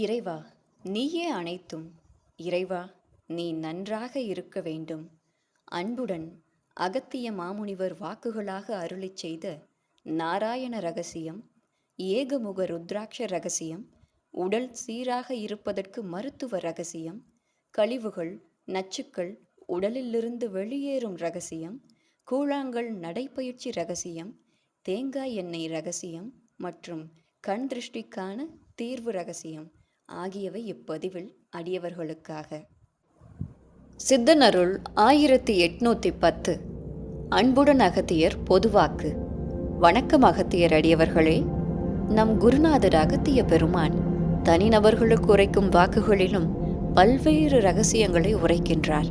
இறைவா நீயே அனைத்தும். இறைவா நீ நன்றாக இருக்க வேண்டும். அன்புடன் அகத்திய மாமுனிவர் வாக்குகளாக அருளிச் செய்த நாராயண ரகசியம் ஏகமுக ருத்ராட்ச ரகசியம் உடல் சீராக இருப்பதற்கு மருத்துவ ரகசியம் கழிவுகள் நச்சுக்கள் உடலிலிருந்து வெளியேறும் ரகசியம் கூழாங்கல் நடைப்பயிற்சி ரகசியம் தேங்காய் எண்ணெய் ரகசியம் மற்றும் கண் திருஷ்டிக்கான தீர்வு ரகசியம். ஆகியவை இப்பதிவில் அடியவர்களுக்காக. சித்தனருள் ஆயிரத்தி எட்நூத்தி பத்து. அன்புடன் அகத்தியர் பொதுவாக்கு வணக்கம் அகத்தியர் அடியவர்களே. நம் குருநாதர் அகத்திய பெருமான் தனிநபர்களுக்கு உரைக்கும் வாக்குகளிலும் பல்வேறு ரகசியங்களை உரைக்கின்றார்.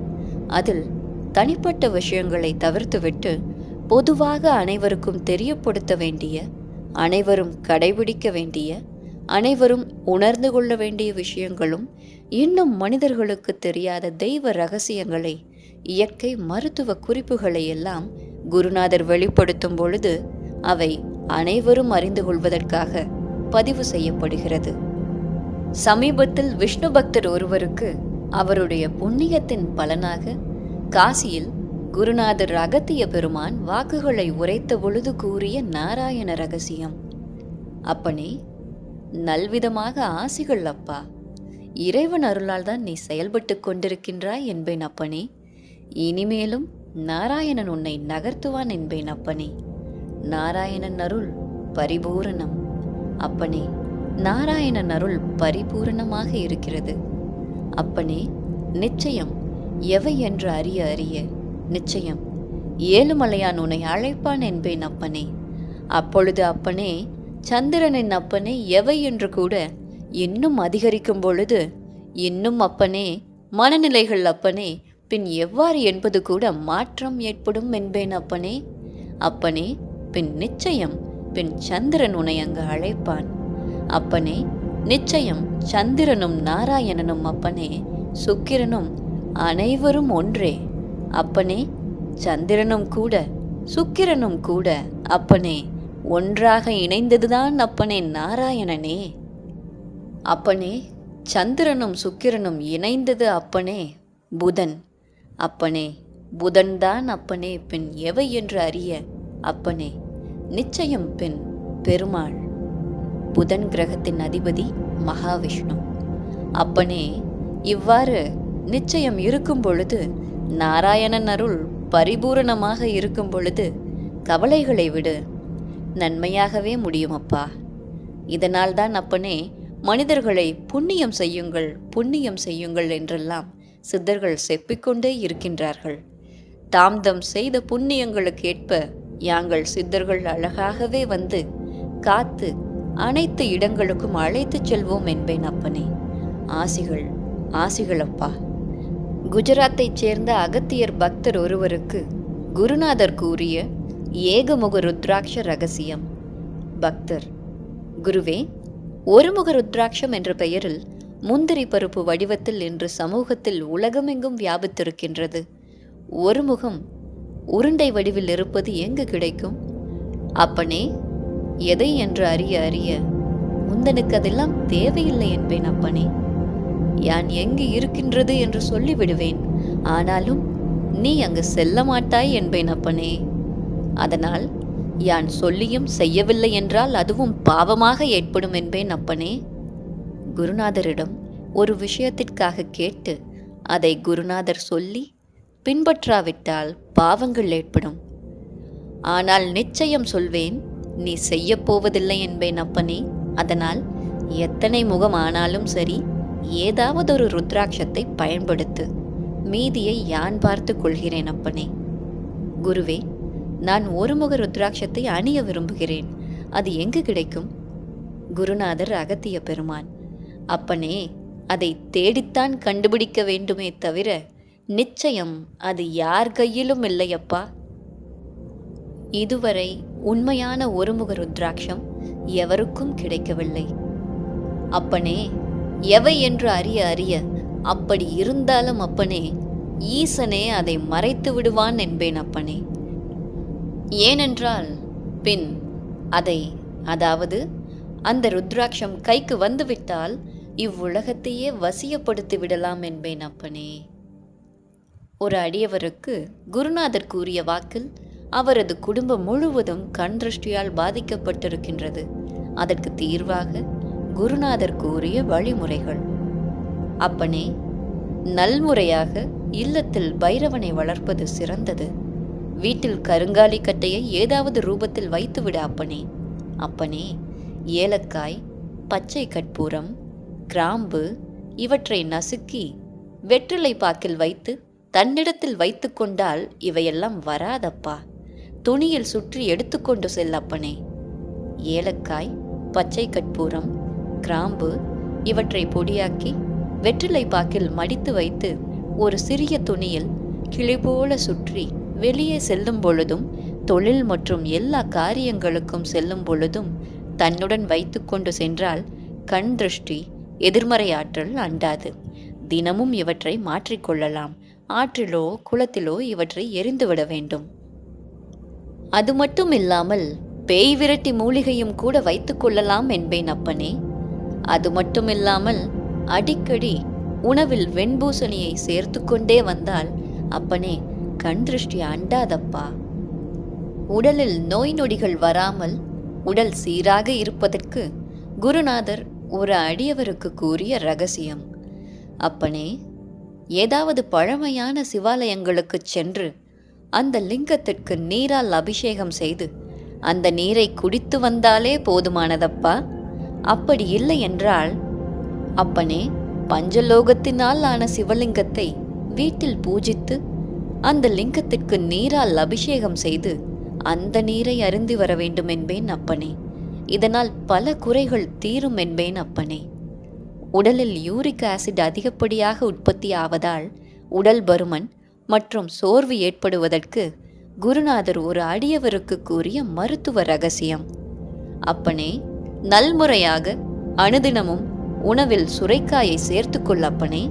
அதில் தனிப்பட்ட விஷயங்களை தவிர்த்துவிட்டு பொதுவாக அனைவருக்கும் தெரியப்படுத்த வேண்டிய அனைவரும் கடைபிடிக்க வேண்டிய அனைவரும் உணர்ந்து கொள்ள வேண்டிய விஷயங்களும் இன்னும் மனிதர்களுக்கு தெரியாத தெய்வ ரகசியங்களை இயற்கை மருத்துவ குறிப்புகளை எல்லாம் குருநாதர் வெளிப்படுத்தும் பொழுது அவை அனைவரும் அறிந்து கொள்வதற்காக பதிவு செய்யப்படுகிறது. சமீபத்தில் விஷ்ணு பக்தர் ஒருவருக்கு அவருடைய புண்ணியத்தின் பலனாக காசியில் குருநாதர் அகத்திய பெருமான் வாக்குகளை உரைத்த பொழுது கூறிய நாராயண ரகசியம். அப்பனே நல்விதமாக ஆசிகள் அப்பா. இறைவன் அருளால் தான் நீ செயல்பட்டு கொண்டிருக்கின்றாய் என்பேன் அப்பனே. இனிமேலும் நாராயணன் உன்னை நகர்த்துவான் என்பேன் அப்பனே. நாராயணன் அருள் பரிபூரணம். அப்பனே நாராயணன் அருள் பரிபூரணமாக இருக்கிறது. அப்பனே நிச்சயம் எவை என்று அறிய அறிய நிச்சயம் ஏழுமலையான் உன்னை அழைப்பான் என்பேன் அப்பனே. அப்பொழுது அப்பனே சந்திரனின் அப்பனே எவை என்று கூட இன்னும் அதிகரிக்கும் பொழுது இன்னும் அப்பனே மனநிலைகள் அப்பனே பின் எவ்வாறு என்பது கூட மாற்றம் ஏற்படும் என்பேன் அப்பனே. அப்பனே பின் நிச்சயம் பின் சந்திரன் உன்னை அங்கு அழைப்பான். அப்பனே நிச்சயம் சந்திரனும் நாராயணனும் அப்பனே சுக்கிரனும் அனைவரும் ஒன்றே. அப்பனே சந்திரனும் கூட சுக்கிரனும் கூட அப்பனே. ஒன்றாக இணைந்ததுதான் அப்பனே நாராயணனே. அப்பனே சந்திரனும் சுக்கிரனும் இணைந்தது அப்பனே புதன். அப்பனே புதன்தான் அப்பனே பின் எவை என்று அறிய அப்பனே நிச்சயம் பின் பெருமாள். புதன் கிரகத்தின் அதிபதி மகாவிஷ்ணு. அப்பனே இவ்வாறு நிச்சயம் இருக்கும் பொழுது நாராயணன் அருள் பரிபூரணமாக இருக்கும் பொழுது கவலைகளை விடு. நன்மையாகவே முடியும் அப்பா இதனால் தான் அப்பனே மனிதர்களை புண்ணியம் செய்யுங்கள் புண்ணியம் செய்யுங்கள் என்றெல்லாம் சித்தர்கள் செப்பிக்கொண்டே இருக்கின்றார்கள். தாம் தம் செய்த புண்ணியங்களுக்கு ஏற்ப யாங்கள் சித்தர்கள் அழகாகவே வந்து காத்து அனைத்து இடங்களுக்கும் அழைத்துச் செல்வோம் என்பேன் அப்பனே. ஆசிகள் ஆசிகள் அப்பா குஜராத்தைச் சேர்ந்த அகத்தியர் பக்தர் ஒருவருக்கு குருநாதர் கூறிய ஏகமுக ருத்ராட்ச ரகசியம். பக்தர். குருவே ஒருமுக ருத்ராட்சம் என்ற பெயரில் முந்திரி பருப்பு வடிவத்தில் இன்று சமூகத்தில் உலகமெங்கும் வியாபித்திருக்கின்றது. ஒரு முகம் உருண்டை வடிவில் இருப்பது எங்கு கிடைக்கும்? அப்பனே எதை என்று அறிய அறிய முந்தனுக்கு அதெல்லாம் தேவையில்லை என்பேன் அப்பனே. யான் எங்கு இருக்கின்றது என்று சொல்லிவிடுவேன். ஆனாலும் நீ அங்கு செல்ல மாட்டாய் என்பேன் அப்பனே. அதனால் யான் சொல்லியும் செய்யவில்லை என்றால் அதுவும் பாவமாக ஏற்படும் என்பேன் அப்பனே. குருநாதரிடம் ஒரு விஷயத்திற்காக கேட்டு அதை குருநாதர் சொல்லி பின்பற்றாவிட்டால் பாவங்கள் ஏற்படும். ஆனால் நிச்சயம் சொல்வேன் நீ செய்யப் போவதில்லை என்பேன் அப்பனே. அதனால் எத்தனை முகம் ஆனாலும் சரி ஏதாவது ஒரு ருத்ராட்சத்தை பயன்படுத்து மீதியை யான் பார்த்து கொள்கிறேன் அப்பனே. குருவே நான் ஒருமுக ருத்ராட்சத்தை அணிய விரும்புகிறேன். அது எங்கு கிடைக்கும்? குருநாதர் அகத்திய பெருமான். அப்பனே அதை தேடித்தான் கண்டுபிடிக்க வேண்டுமே தவிர நிச்சயம் அது யார் கையிலும் இல்லையப்பா. இதுவரை உண்மையான ஒருமுக ருத்ராட்சம் எவருக்கும் கிடைக்கவில்லை. அப்பனே எவை என்று அறிய அறிய அப்படி இருந்தாலும் அப்பனே ஈசனே அதை மறைத்து விடுவான் என்பேன் அப்பனே. ஏனென்றால் பின் அதை அதாவது அந்த ருத்ராட்சம் கைக்கு வந்துவிட்டால் இவ்வுலகத்தையே வசியப்படுத்தி விடலாம் என்பேன் அப்பனே. ஒரு அடியவருக்கு குருநாதர் கூறிய வாக்கில் அவரது குடும்பம் முழுவதும் கண் திருஷ்டியால் பாதிக்கப்பட்டிருக்கின்றது. அதற்கு தீர்வாக குருநாதர் கூறிய வழிமுறைகள். அப்பனே நல்முறையாக இல்லத்தில் பைரவனை வளர்ப்பது சிறந்தது. வீட்டில் கருங்காலி கட்டையை ஏதாவது ரூபத்தில் வைத்துவிட அப்பனே. அப்பனே ஏலக்காய் பச்சை கற்பூரம் கிராம்பு இவற்றை நசுக்கி வெற்றிலை பாக்கில் வைத்து தன்னிடத்தில் வைத்து கொண்டால் இவையெல்லாம் வராதப்பா. துணியில் சுற்றி எடுத்துக்கொண்டு செல்லப்பனே ஏலக்காய் பச்சை கற்பூரம் கிராம்பு இவற்றை பொடியாக்கி வெற்றிலை பாக்கில் மடித்து வைத்து ஒரு சிறிய துணியில் கிளி போல சுற்றி வெளியே செல்லும் பொழுதும் தொழில் மற்றும் எல்லா காரியங்களுக்கும் செல்லும் பொழுதும் தன்னுடன் வைத்துக்கொண்டு சென்றால் கண் திருஷ்டி எதிர்மறை ஆற்றல் அண்டாது. தினமும் இவற்றை மாற்றிக்கொள்ளலாம் ஆற்றிலோ குளத்திலோ இவற்றை எரிந்துவிட வேண்டும். அது மட்டும் இல்லாமல் பேய் விரட்டி மூலிகையும் கூட வைத்துக் கொள்ளலாம் என்பேன் அப்பனே. அது மட்டும் இல்லாமல் அடிக்கடி உணவில் வெண்பூசணியை சேர்த்து கொண்டே வந்தால் அப்பனே கண் திருஷ்டி அண்டாதப்பா. உடலில் நோய் நொடிகள் வராமல் உடல் சீராக இருப்பதற்கு குருநாதர் ஒரு அடியவருக்கு கூறிய ரகசியம். அப்பனே ஏதாவது பழமையான சிவாலயங்களுக்குச் சென்று அந்த லிங்கத்திற்கு நீரால் அபிஷேகம் செய்து அந்த நீரை குடித்து வந்தாலே போதுமானதப்பா? அப்படி இல்லை என்றால் அப்பனே பஞ்சலோகத்தினால் ஆன சிவலிங்கத்தை வீட்டில் பூஜித்து அந்த லிங்கத்திற்கு நீரால் அபிஷேகம் செய்து அந்த நீரை அருந்தி வர வேண்டும் என்பேன் அப்பனே. இதனால் பல குறைகள் தீரும் என்பேன் அப்பனே. உடலில் யூரிக் ஆசிட் அதிகப்படியாக உற்பத்தி ஆவதால் உடல் பருமன் மற்றும் சோர்வு ஏற்படுவதற்கு குருநாதர் ஒரு அடியவருக்கு கூறிய மருத்துவ ரகசியம். அப்பனே நல்முறையாக அனுதினமும் உணவில் சுரைக்காயை சேர்த்துக்கொள் அப்பனே.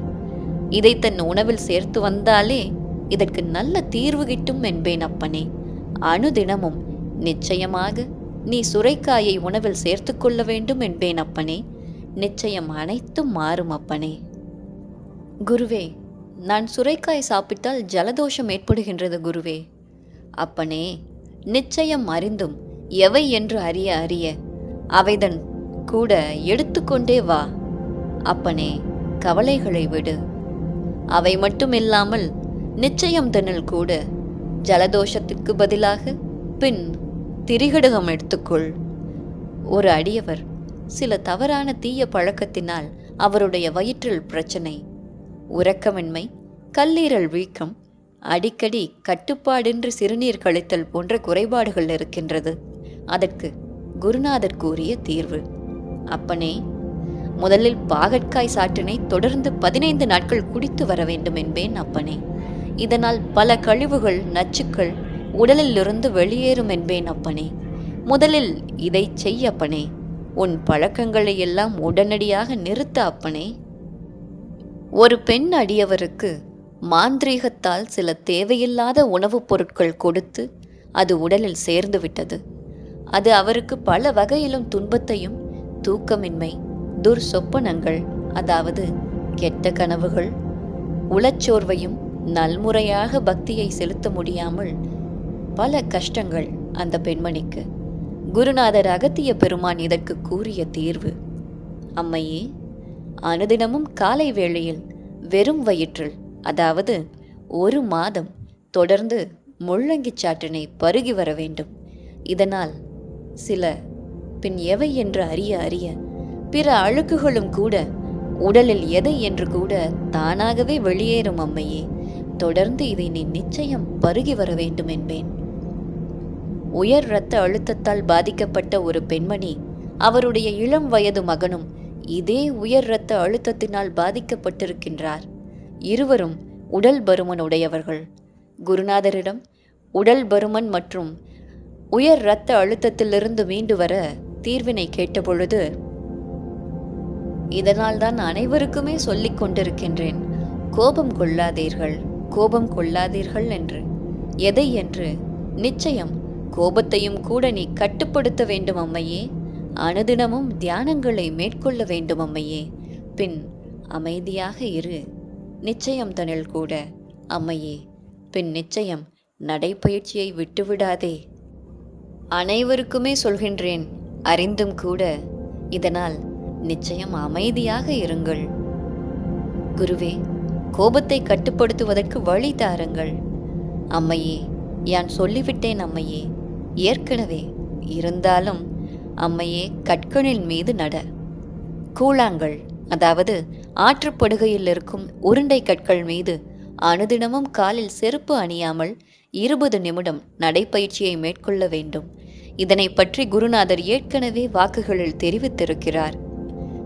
இதை தன் உணவில் சேர்த்து வந்தாலே இதற்கு நல்ல தீர்வு கிட்டும் என்பேன் அப்பனே. அனுதினமும் நிச்சயமாக நீ சுரைக்காயை உணவில் சேர்த்துக்கொள்ள வேண்டும் என்பேன் அப்பனே. நிச்சயம் அனைத்தும் மாறும் அப்பனே. குருவே நான் சுரைக்காய் சாப்பிட்டால் ஜலதோஷம் ஏற்படுகின்றது குருவே. அப்பனே நிச்சயம் அறிந்தும் எவை என்று அறிய அறிய அவைதன் கூட எடுத்துக்கொண்டே வா. அப்பனே கவலைகளை விடு. அவை மட்டுமில்லாமல் நிச்சயம் தன்னில் கூட. ஜலதோஷத்துக்கு பதிலாக பின் திரிகடகம் எடுத்துக்கொள். ஒரு அடியவர் சில தவறான தீய பழக்கத்தினால் அவருடைய வயிற்றில் பிரச்சனை. உறக்கமின்மை கல்லீரல் வீக்கம் அடிக்கடி கட்டுப்பாடின்றி சிறுநீர் கழித்தல் போன்ற குறைபாடுகள் இருக்கின்றது. அதற்கு குருநாதர் கூறிய தீர்வு. அப்பனே முதலில் பாகற்காய் சாற்றினை தொடர்ந்து பதினைந்து நாட்கள் குடித்து வர வேண்டும் என்பேன் அப்பனே. இதனால் பல கழிவுகள் நச்சுக்கள் உடலிலிருந்து வெளியேறும் என்பேன் அப்பனே. முதலில் இதை செய் அப்பனே. உன் பழக்கங்களை எல்லாம் உடனடியாக நிறுத்த அப்பனே. ஒரு பெண் அடியவருக்கு மாந்திரீகத்தால் சில தேவையில்லாத உணவுப் பொருட்கள் கொடுத்து அது உடலில் சேர்ந்து விட்டது. அது அவருக்கு பல வகையிலும் துன்பத்தையும் தூக்கமின்மை துர்சொப்பனங்கள் அதாவது கெட்ட கனவுகள் உளச்சோர்வையும் நல்முறையாக பக்தியை செலுத்த முடியாமல் பல கஷ்டங்கள் அந்த பெண்மணிக்கு. குருநாதர் அகத்திய பெருமான் இதற்கு கூறிய தீர்வு. அம்மையே அனுதினமும் காலை வேளையில் வெறும் வயிற்றில் அதாவது ஒரு மாதம் தொடர்ந்து முள்ளங்கிச் சாற்றினை பருகி வர வேண்டும். இதனால் சில பின் எவை என்று அறிய அறிய பிற அழுக்குகளும் கூட உடலில் எதை என்று கூட தானாகவே வெளியேறும் அம்மையே. தொடர்ந்து இதை நீ நிச்சயம் பருகி வர வேண்டும் என்பேன். உயர் இரத்த அழுத்தத்தால் பாதிக்கப்பட்ட ஒரு பெண்மணி அவருடைய இளம் வயது மகனும் இதே உயர் இரத்த அழுத்தத்தினால் பாதிக்கப்பட்டிருக்கின்றார். இருவரும் உடல் பருமன் உடையவர்கள். குருநாதரிடம் உடல் பருமன் மற்றும் உயர் இரத்த அழுத்தத்திலிருந்து மீண்டு வர தீர்வினை கேட்டபொழுது இதனால்தான் அனைவருக்குமே சொல்லிக் கொண்டிருக்கின்றேன். கோபம் கொள்ளாதீர்கள். கோபம் கொள்ளாதீர்கள் என்று. எதை என்று? நிச்சயம் கோபத்தையும் கூட நீ கட்டுப்படுத்த வேண்டும் அம்மையே. அனுதினமும் தியானங்களை மேற்கொள்ள வேண்டும் அம்மையே. பின் அமைதியாக இரு. நிச்சயம் தனில் கூட அம்மையே. பின் நிச்சயம் நடைப்பயிற்சியை விட்டுவிடாதே. அனைவருக்குமே சொல்கின்றேன் அறிந்தும் கூட. இதனால் நிச்சயம் அமைதியாக இருங்கள். குருவே கோபத்தை கட்டுப்படுத்துவதற்கு வழி தாருங்கள். அம்மையே யான் சொல்லிவிட்டேன் அம்மையே. ஏற்கனவே இருந்தாலும் அம்மையே கற்களின் மீது நட. கூழாங்கல் அதாவது ஆற்றுப்படுகையில் இருக்கும் உருண்டை கற்கள் மீது அனுதினமும் காலில் செருப்பு அணியாமல் இருபது நிமிடம் நடைப்பயிற்சியை மேற்கொள்ள வேண்டும். இதனை பற்றி குருநாதர் ஏற்கனவே வாக்குகளில் தெரிவித்திருக்கிறார்.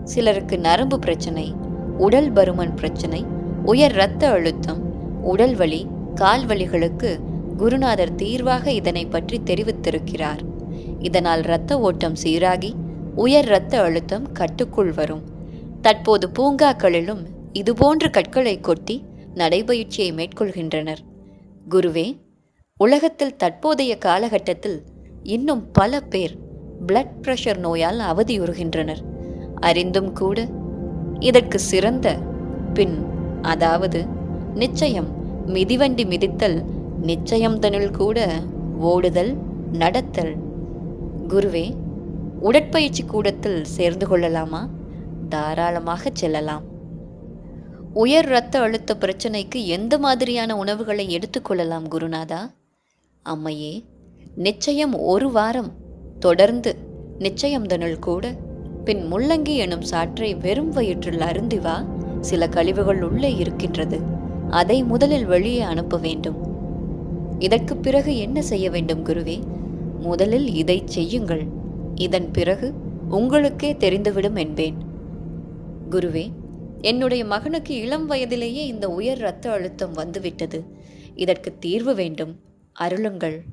சிலருக்கு நரம்பு பிரச்சனை உடல் பருமன் பிரச்சனை உயர் இரத்த அழுத்தம் உடல் வலி கால் வலிகளுக்கு குருநாதர் தீர்வாக இதனை பற்றி தெரிவித்திருக்கிறார். இதனால் இரத்த ஓட்டம் சீராகி உயர் இரத்த அழுத்தம் கட்டுக்குள் வரும். தற்போது பூங்காக்களிலும் இதுபோன்ற கற்களை கொட்டி நடைபயிற்சியை மேற்கொள்கின்றனர். குருவே உலகத்தில் தற்போதைய காலகட்டத்தில் இன்னும் பல பேர் பிளட் பிரஷர் நோயால் அவதியுறுகின்றனர். அறிந்தும் கூட இதற்கு சிறந்த பின் அதாவது நிச்சயம் மிதிவண்டி மிதித்தல் நிச்சயம் தனில் கூட ஓடுதல் நடத்தல். குருவே உடற்பயிற்சி கூடத்தில் சேர்ந்து கொள்ளலாமா? தாராளமாக செல்லலாம். உயர் இரத்த அழுத்த பிரச்சனைக்கு எந்த மாதிரியான உணவுகளை எடுத்துக்கொள்ளலாம் குருநாதா? அம்மையே நிச்சயம் ஒரு வாரம் தொடர்ந்து நிச்சயம் தனுள் கூட பின் முள்ளங்கி எனும் சாற்றை வெறும் வயிற்றில் அருந்தி வா. சில கழிவுகள் உள்ளே இருக்கின்றது. அதை முதலில் வெளியே அனுப்ப வேண்டும். இதற்கு பிறகு என்ன செய்ய வேண்டும் குருவே? முதலில் இதை செய்யுங்கள். இதன் பிறகு உங்களுக்கே தெரிந்துவிடும் என்பேன். குருவே என்னுடைய மகனுக்கு இளம் வயதிலேயே இந்த உயர் இரத்த அழுத்தம் வந்துவிட்டது. இதற்கு தீர்வு வேண்டும். அருளுங்கள்.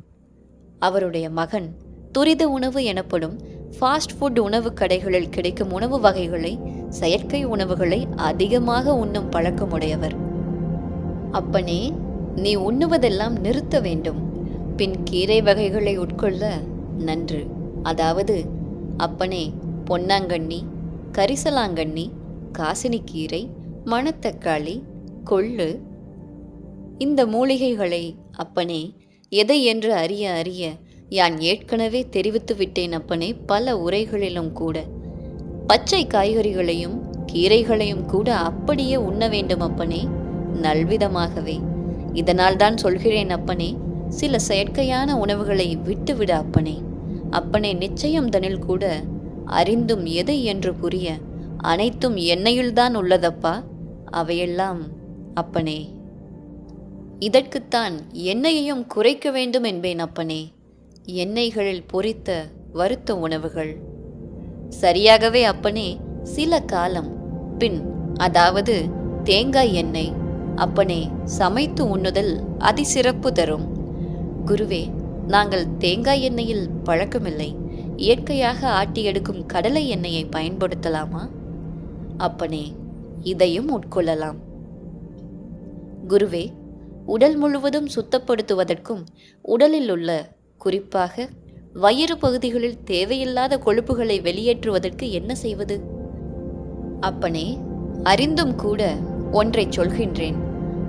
அவருடைய மகன் துரித உணவு எனப்படும் ஃபாஸ்ட் ஃபுட் உணவு கடைகளில் கிடைக்கும் உணவு வகைகளை செயற்கை உணவுகளை அதிகமாக உண்ணும் பழக்கமுடையவர். அப்பனே நீ உண்ணுவதெல்லாம் நிறுத்த வேண்டும். பின் கீரை வகைகளை உட்கொள்ள நன்று. அதாவது அப்பனே பொன்னாங்கண்ணி கரிசலாங்கண்ணி காசினிக்கீரை மணத்தக்காளி கொள்ளு இந்த மூலிகைகளை அப்பனே எதை என்று அறிய அறிய யான் ஏற்கனவே தெரிவித்து விட்டேன் அப்பனே பல உரைகளிலும் கூட. பச்சை காய்கறிகளையும் கீரைகளையும் கூட அப்படியே உண்ண வேண்டும் அப்பனே. நல்விதமாகவே. இதனால் தான் சொல்கிறேன் அப்பனே சில செயற்கையான உணவுகளை விட்டுவிட அப்பனே. அப்பனே நிச்சயம் தனில் கூட அறிந்தும் எதை என்று புரிய அனைத்தும் எண்ணெயில்தான் உள்ளதப்பா? அவையெல்லாம் அப்பனே. இதற்குத்தான் எண்ணெயையும் குறைக்க வேண்டும் என்பேன் அப்பனே. எண்ணெய்களில் பொரித்த வறுத்த உணவுகள். சரியாகவே அப்பனே சில காலம். பின் அதாவது தேங்காய் எண்ணெய் அப்பனே சமைத்து உண்ணுதல் அதிசிறப்பு தரும். குருவே நாங்கள் தேங்காய் எண்ணெயில் பழக்கமில்லை. இயற்கையாக ஆட்டி எடுக்கும் கடலை எண்ணெயை பயன்படுத்தலாமா? அப்பனே இதையும் உட்கொள்ளலாம். குருவே உடல் முழுவதும் சுத்தப்படுத்துவதற்கும் உடலில் உள்ள குறிப்பாக வயிறு பகுதிகளில் தேவையில்லாத கொழுப்புகளை வெளியேற்றுவதற்கு என்ன செய்வது? அப்பனே அறிந்தும் கூட ஒன்றை சொல்கின்றேன்.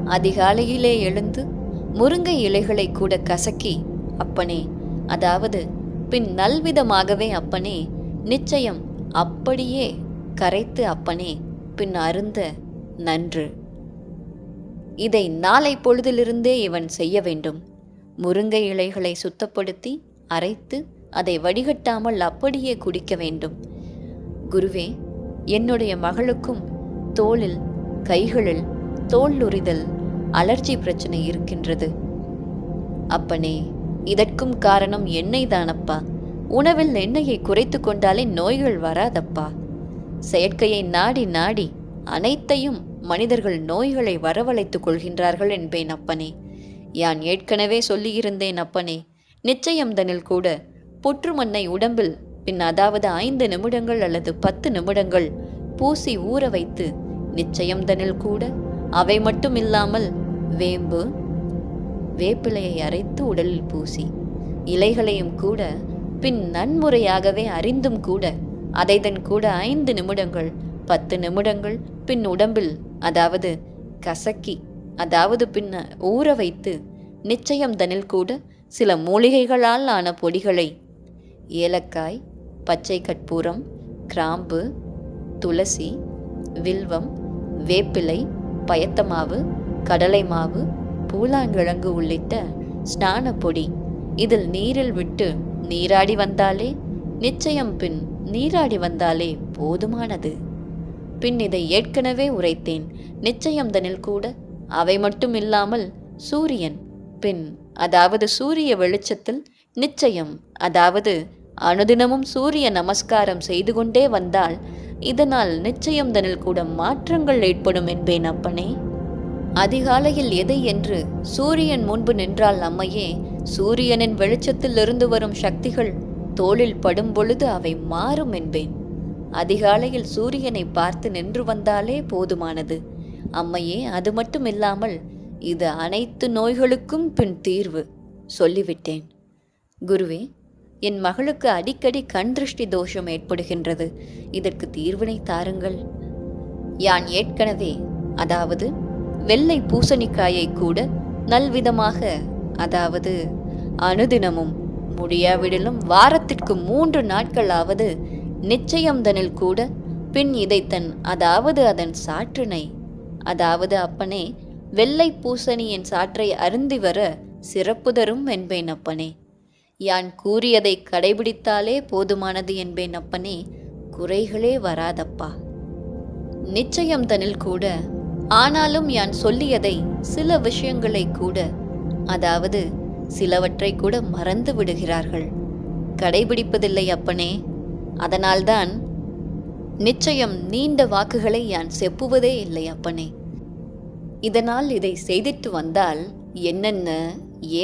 அதிகாலையிலே எழுந்து முருங்கை இலைகளை கூட கசக்கி அப்பனே அதாவது பின் நல்விதமாகவே அப்பனே நிச்சயம் அப்படியே கரைத்து அப்பனே பின் அருந்த நன்று. இதை நாளை பொழுதிலிருந்தே இவன் செய்ய வேண்டும். முருங்கை இலைகளை சுத்தப்படுத்தி அரைத்து அதை வடிகட்டாமல் அப்படியே குடிக்க வேண்டும். குருவே என்னுடைய மகளுக்கும் தோளில் கைகளில் தோல் உரிதல் அலர்ஜி பிரச்சனை இருக்கின்றது. அப்பனே இதற்கும் காரணம் எண்ணெய் தானப்பா உணவில் எண்ணெயை குறைத்து கொண்டாலே நோய்கள் வராதப்பா? செயற்கையை நாடி நாடி அனைத்தையும் மனிதர்கள் நோய்களை வரவழைத்துக் கொள்கின்றார்கள் என்பேன் அப்பனே. யான் ஏற்கனவே சொல்லியிருந்தேன் அப்பனே நிச்சயம் தனில் கூட புற்று மண்ணை உடம்பில் பின் அதாவது ஐந்து நிமிடங்கள் அல்லது பத்து நிமிடங்கள் பூசி ஊற வைத்து நிச்சயம் தனில் கூட அவை மட்டும் இல்லாமல் வேம்பு வேப்பிலையை அரைத்து உடலில் பூசி இலைகளையும் கூட பின் நன்முறையாகவே அறிந்தும் கூட அதைதன் கூட ஐந்து நிமிடங்கள் பத்து நிமிடங்கள் பின் உடம்பில் அதாவது கசக்கி அதாவது பின்ன ஊற வைத்து நிச்சயம் தனில் கூட சில மூலிகைகளால் ஆன பொடிகளை. ஏலக்காய் பச்சை கற்பூரம் கிராம்பு துளசி வில்வம் வேப்பிலை பயத்தமாவு கடலை மாவு பூலாங்கிழங்கு உள்ளிட்ட ஸ்நான பொடி இதில் நீரில் விட்டு நீராடி வந்தாலே நிச்சயம் பின் நீராடி வந்தாலே போதுமானது. பின் இதை ஏற்கனவே உரைத்தேன். நிச்சயம் தனில் கூட அவை மட்டும் இல்லாமல் சூரியன் பின் அதாவது சூரிய வெளிச்சத்தில் நிச்சயம் அதாவது அனுதினமும் சூரிய நமஸ்காரம் செய்து கொண்டே வந்தால் இதனால் நிச்சயம் தனில் கூட மாற்றங்கள் ஏற்படும் என்பேன் அப்பனே. அதிகாலையில் எதை என்று சூரியன் முன்பு நின்றால் அம்மையே சூரியனின் வெளிச்சத்தில் இருந்து வரும் சக்திகள் தோளில் படும் பொழுது அவை மாறும் என்பேன். அதிகாலையில் சூரியனை பார்த்து நின்று வந்தாலே போதுமானது. அம்மையே அது மட்டும் இல்லாமல் இது அனைத்து நோய்களுக்கும் பின் தீர்வு சொல்லிவிட்டேன். குருவே என் மகளுக்கு அடிக்கடி கண் திருஷ்டி தோஷம் ஏற்படுகின்றது. இதற்கு தீர்வினை தாருங்கள். யான் ஏற்கனவே அதாவது வெள்ளை பூசணிக்காயை கூட நல்விதமாக அதாவது அனுதினமும் முடியாவிடலும் வாரத்திற்கு மூன்று நாட்களாவது நிச்சயம்தனில் கூட பின் இதைத்தன் அதாவது அதன் சாற்றினை அதாவது அப்பனே வெள்ளை பூசணியின் சாற்றை அருந்தி வர சிறப்புதரும் என்பேன் அப்பனே யான் கூறியதை கடைபிடித்தாலே போதுமானது என்பேன் அப்பனே குறைகளே வராதப்பா. நிச்சயம் தனில் கூட ஆனாலும் யான் சொல்லியதை சில விஷயங்களை கூட அதாவது சிலவற்றை கூட மறந்து விடுகிறார்கள். கடைபிடிப்பதில்லை அப்பனே. அதனால்தான் நிச்சயம் நீண்ட வாக்குகளை யான் செப்புவதே இல்லை அப்பனே. இதனால் இதை செய்திட்டு வந்தால் என்னென்ன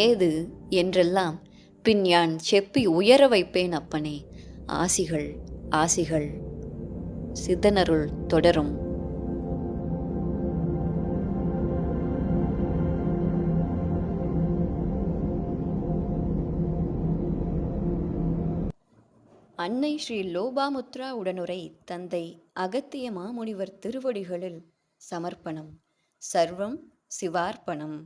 ஏது என்றெல்லாம் பின் யான் செப்பி உயர வைப்பேன் அப்பனே. ஆசிகள் ஆசிகள் சித்தனருள் தொடரும். அன்னை ஸ்ரீ லோபாமுத்ரா உடனுரை தந்தை அகத்திய மாமுனிவர் திருவடிகளில் சமர்ப்பணம். சர்வம் சிவார்ப்பணம்.